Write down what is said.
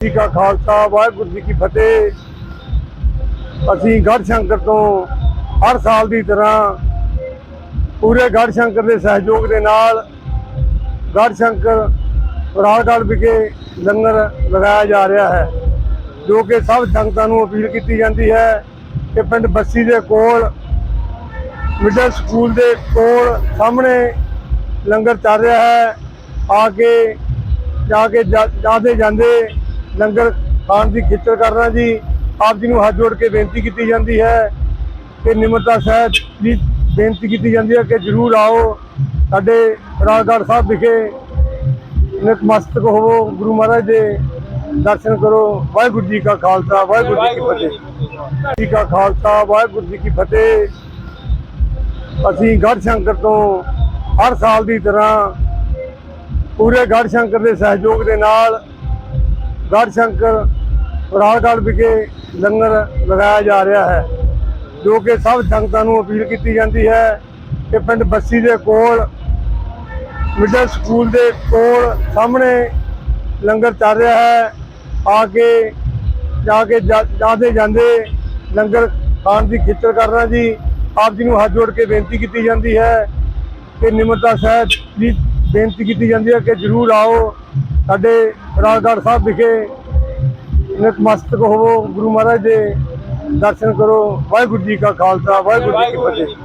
ਜੀ ਕਾ ਖਾਲਸਾ, ਵਾਹਿਗੁਰੂ ਜੀ ਕੀ ਫਤਿਹ। ਅਸੀਂ ਗੜ੍ਹ ਸ਼ੰਕਰ ਤੋਂ ਹਰ ਸਾਲ ਦੀ ਤਰ੍ਹਾਂ ਪੂਰੇ ਗੜ੍ਹ ਸ਼ੰਕਰ ਦੇ ਸਹਿਯੋਗ ਦੇ ਨਾਲ ਗੜ੍ਹ ਸ਼ੰਕਰ ਰਾਜਗੜ੍ਹ ਵਿਖੇ ਲੰਗਰ ਲਗਾਇਆ ਜਾ ਰਿਹਾ ਹੈ, ਜੋ ਕਿ ਸਭ ਸੰਗਤਾਂ ਨੂੰ ਅਪੀਲ ਕੀਤੀ ਜਾਂਦੀ ਹੈ ਕਿ ਪਿੰਡ ਬੱਸੀ ਦੇ ਕੋਲ ਮਿਡਲ ਸਕੂਲ ਦੇ ਕੋਲ ਸਾਹਮਣੇ ਲੰਗਰ ਚੱਲ ਰਿਹਾ ਹੈ। ਆ ਕੇ ਜਾ ਕੇ ਜਾ- ਜਾਂਦੇ ਜਾਂਦੇ ਲੰਗਰ ਖਾਣ ਦੀ ਖਿੱਚਰ ਕਰਨਾ ਜੀ। ਆਪ ਜੀ ਨੂੰ ਹੱਥ ਜੋੜ ਕੇ ਬੇਨਤੀ ਕੀਤੀ ਜਾਂਦੀ ਹੈ ਕਿ ਨਿਮਰਤਾ ਸਾਹਿਬ ਦੀ ਬੇਨਤੀ ਕੀਤੀ ਜਾਂਦੀ ਹੈ ਕਿ ਜਰੂਰ ਆਓ। ਸਾਡੇ ਰਾਜਗੜ੍ਹ ਸਾਹਿਬ ਵਿਖੇ ਨਤਮਸਤਕ ਹੋਵੋ। ਗੁਰੂ ਮਹਾਰਾਜ ਦੇ ਦਰਸ਼ਨ ਕਰੋ। ਵਾਹਿਗੁਰੂ ਜੀ ਕਾ ਖਾਲਸਾ, ਵਾਹਿਗੁਰੂ ਜੀ ਕੀ ਫਤਿਹ। ਜੀ ਕਾ ਖਾਲਸਾ, ਵਾਹਿਗੁਰੂ ਜੀ ਕੀ ਫਤਿਹ। ਅਸੀਂ ਗੜ੍ਹ ਸ਼ੰਕਰ ਤੋਂ ਹਰ ਸਾਲ ਦੀ ਤਰ੍ਹਾਂ ਪੂਰੇ ਗੜ੍ਹ ਸ਼ੰਕਰ ਦੇ ਸਹਿਯੋਗ ਦੇ ਨਾਲ ਗੜ੍ਹ ਸ਼ੰਕਰ ਰਾਜਗੜ੍ਹ ਵਿਖੇ ਲੰਗਰ ਲਗਾਇਆ ਜਾ ਰਿਹਾ ਹੈ, ਜੋ ਕਿ ਸਭ ਸੰਗਤਾਂ ਨੂੰ ਅਪੀਲ ਕੀਤੀ ਜਾਂਦੀ ਹੈ ਕਿ ਪਿੰਡ ਬੱਸੀ ਦੇ ਕੋਲ ਮਿਡਲ ਸਕੂਲ ਦੇ ਕੋਲ ਸਾਹਮਣੇ ਲੰਗਰ ਚੱਲ ਰਿਹਾ ਹੈ, ਆ ਕੇ, ਜਾ ਕੇ ਜਾ- ਜਾਂਦੇ ਜਾਂਦੇ ਲੰਗਰ ਖਾਣ ਦੀ ਖਿੱਚਰ ਕਰਨਾ ਜੀ। ਆਪ ਜੀ ਨੂੰ ਹੱਥ ਜੋੜ ਕੇ ਬੇਨਤੀ ਕੀਤੀ ਜਾਂਦੀ ਹੈ ਕਿ ਨਿਮਰਤਾ ਸਾਹਿਬ ਦੀ ਬੇਨਤੀ ਕੀਤੀ ਜਾਂਦੀ ਹੈ ਕਿ ਜਰੂਰ ਆਓ। ਸਾਡੇ ਰਾਜਗੜ੍ਹ ਸਾਹਿਬ ਵਿਖੇ ਨਤਮਸਤਕ ਹੋਵੋ, ਗੁਰੂ ਮਹਾਰਾਜ ਦੇ ਦਰਸ਼ਨ ਕਰੋ, ਵਾਹਿਗੁਰੂ ਜੀ ਕਾ ਖਾਲਸਾ, ਵਾਹਿਗੁਰੂ ਜੀ ਕੀ ਫਤਿਹ।